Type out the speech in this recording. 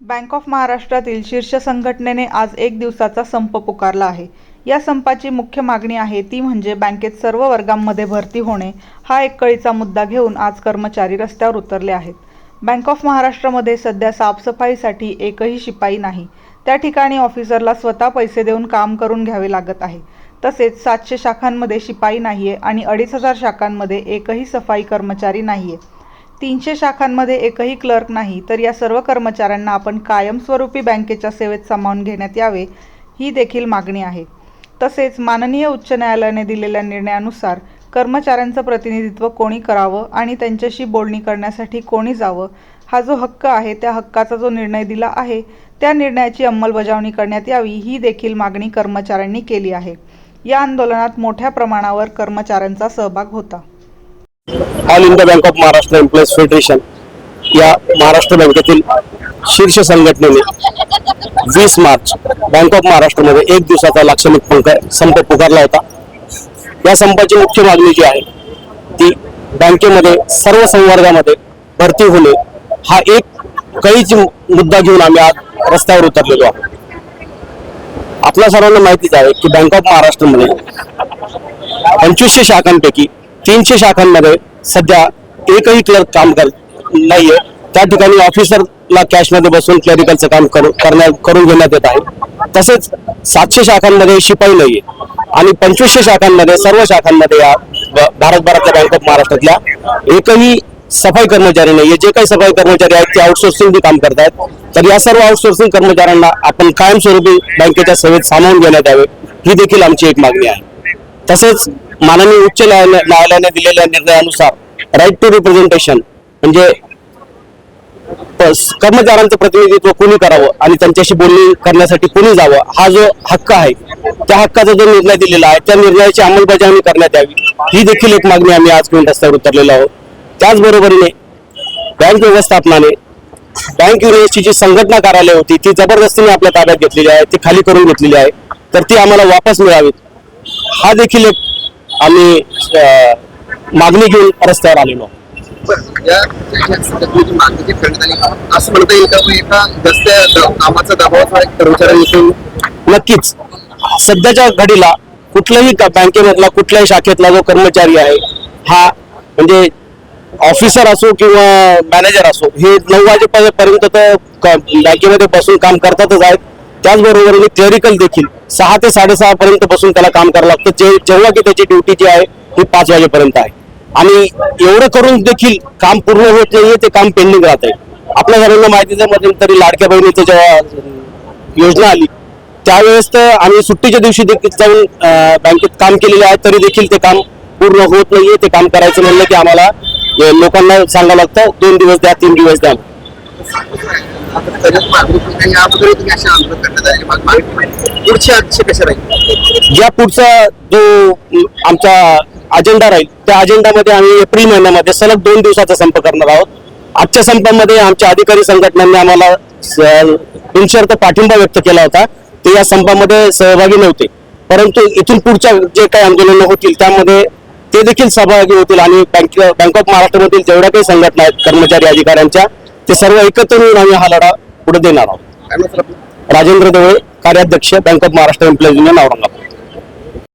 Bank of महाराष्ट्रातील शीर्ष संघटनेने आज एक दिवसाचा संप पुकारला आहे. या संपाची मुख्य मागणी आहे ती म्हणजे बँकेत सर्व वर्गांमध्ये भरती होणे हा एक कळीचा मुद्दा घेऊन आज कर्मचारी रस्त्यावर उतरले आहेत. बँक ऑफ महाराष्ट्रामध्ये सध्या साफसफाईसाठी एकही शिपाई नाही. त्या ठिकाणी ऑफिसरला स्वतः पैसे देऊन काम करून घ्यावे लागत आहे. तसेच सातशे शाखांमध्ये शिपाई नाही आहे आणि अडीच हजार शाखांमध्ये एकही सफाई कर्मचारी नाही आहे तीनशे शाखांमध्ये एकही क्लर्क नाही तर या सर्व कर्मचाऱ्यांना आपण कायमस्वरूपी बँकेच्या सेवेत सामावून घेण्यात यावे ही देखील मागणी आहे. तसेच माननीय उच्च न्यायालयाने दिलेल्या निर्णयानुसार कर्मचाऱ्यांचं प्रतिनिधित्व कोणी करावं आणि त्यांच्याशी बोलणी करण्यासाठी कोणी जावं हा जो हक्क आहे त्या हक्काचा जो निर्णय दिला आहे त्या निर्णयाची अंमलबजावणी करण्यात यावी ही देखील मागणी कर्मचाऱ्यांनी केली आहे. या आंदोलनात मोठ्या प्रमाणावर कर्मचाऱ्यांचा सहभाग होता. All India bank of Maharashtra employees federation या महाराष्ट्र बँकेतील शीर्ष संघटनेने वीस मार्च बँक ऑफ महाराष्ट्रमध्ये एक दिवसाचा लाक्षणिक पंक- संप पुकारला होता. या संपाची मुख्य मागणी जी आहे ती बँकेमध्ये सर्व संवर्गामध्ये भरती होणे हा एक कळीची मुद्दा घेऊन आम्ही आज रस्त्यावर उतरलेलो आहोत. आपल्या सर्वांना माहितीच आहे की बँक ऑफ महाराष्ट्रमध्ये पंचवीसशे शाखांपैकी तीनशे शाखांमध्ये सध्या एकही क्लर्क काम कर नाहीये. त्या ठिकाणी ऑफिसरला कॅशमध्ये बसून क्लरिकलचं काम करू करण्या करून घेण्यात येत आहे. तसेच सातशे शाखांमध्ये शिपाई नाहीये. आणि पंचवीसशे शाखांमध्ये सर्व शाखांमध्ये या ब- भारतभरातल्या बँक ऑफ महाराष्ट्रातल्या एकही सफाई कर्मचारी नाहीये. जे काही सफाई कर्मचारी आहेत ते आउटसोर्सिंग काम करतात तर या सर्व आउटसोर्सिंग कर्मचाऱ्यांना आपण कायमस्वरूपी बँकेच्या सेवेत सामावून घेण्यात यावे ही देखील आमची एक मागणी आहे. तसेच माननीय उच्च न्यायालय- न्यायालयाने दिलेल्या निर्णयानुसार राईट टू रिप्रेझेंटेशन म्हणजे कर्मचाऱ्यांचं प्रतिनिधित्व कोणी करावं आणि त्यांच्याशी बोलणी करण्यासाठी कोणी जावं हा जो हक्क आहे त्या हक्काचा जो निर्णय दिलेला आहे त्या निर्णयाची अंमलबजावणी करण्यात यावी ही देखील एक मागणी आम्ही आज घेऊन रस्त्यावर उतरलेलो आहोत. त्याचबरोबरीने बँक व्यवस्थापनाने बँक युनिव्हर्सिटीची जी संघटना कार्यालय होती ती जबरदस्तीने आपल्या ताब्यात घेतलेली आहे ती खाली करून घेतलेली आहे तर ती आम्हाला वापस मिळावीत हा देखील एक आम्ही मागणी घेऊन रस्त्यावर आलेलो. असं म्हणता येईल का? कामाचा कर्मचाऱ्यांविषयी नक्कीच. सध्याच्या घडीला कुठल्याही क- बँकेमधला कुठल्याही शाखेतला जो कर्मचारी आहे हा म्हणजे ऑफिसर असो किंवा मॅनेजर असो हे नऊ वाजेपर्यंत तर बँकेमध्ये बसून काम करतातच आहेत. त्याचबरोबर क्लरिकल देखील सहा ते साडेसहा पर्यंत बसून त्याला काम करावं लागतं. जे जेव्हा की त्याची ड्युटी जी आहे ती पाच वाजेपर्यंत आहे. आणि एवढं करून देखील काम पूर्ण होत नाहीये ते काम पेंडिंग राहत आहे आपल्या सर्वांना माहितीच आहे मध्यंतरी लाडक्या बहिणीचं जेव्हा योजना आली त्यावेळेस तर आम्ही सुट्टीच्या दिवशी देखील जाऊन बँकेत काम केलेले आहे तरी देखील ते काम पूर्ण होत नाहीये ते काम करायचं म्हणलं की आम्हाला लोकांना सांगावं लागतं दोन दिवस द्या तीन दिवस द्या. आता या पुढचा जो आमचा अजेंडा राहील त्या अजेंडामध्ये आम्ही एप्रिल महिन्यामध्ये सलग दोन दिवसाचा संप करणार आहोत. आजच्या संपामध्ये आमच्या अधिकारी संघटनांनी आम्हाला बिनशर्त पाठिंबा व्यक्त केला होता. ते या संपामध्ये सहभागी नव्हते. परंतु इथून पुढच्या जे काही आंदोलनं होतील त्यामध्ये ते देखील सहभागी होतील आणि बँक बँक ऑफ महाराष्ट्रामधील जेवढ्या काही संघटना आहेत कर्मचारी अधिकाऱ्यांच्या ते सर्व एकत्र येऊन आम्ही हा लढा पुढे देणार आहोत? राजेंद्र दवळे कार्याध्यक्ष bank of Maharashtra employees union Aurangabad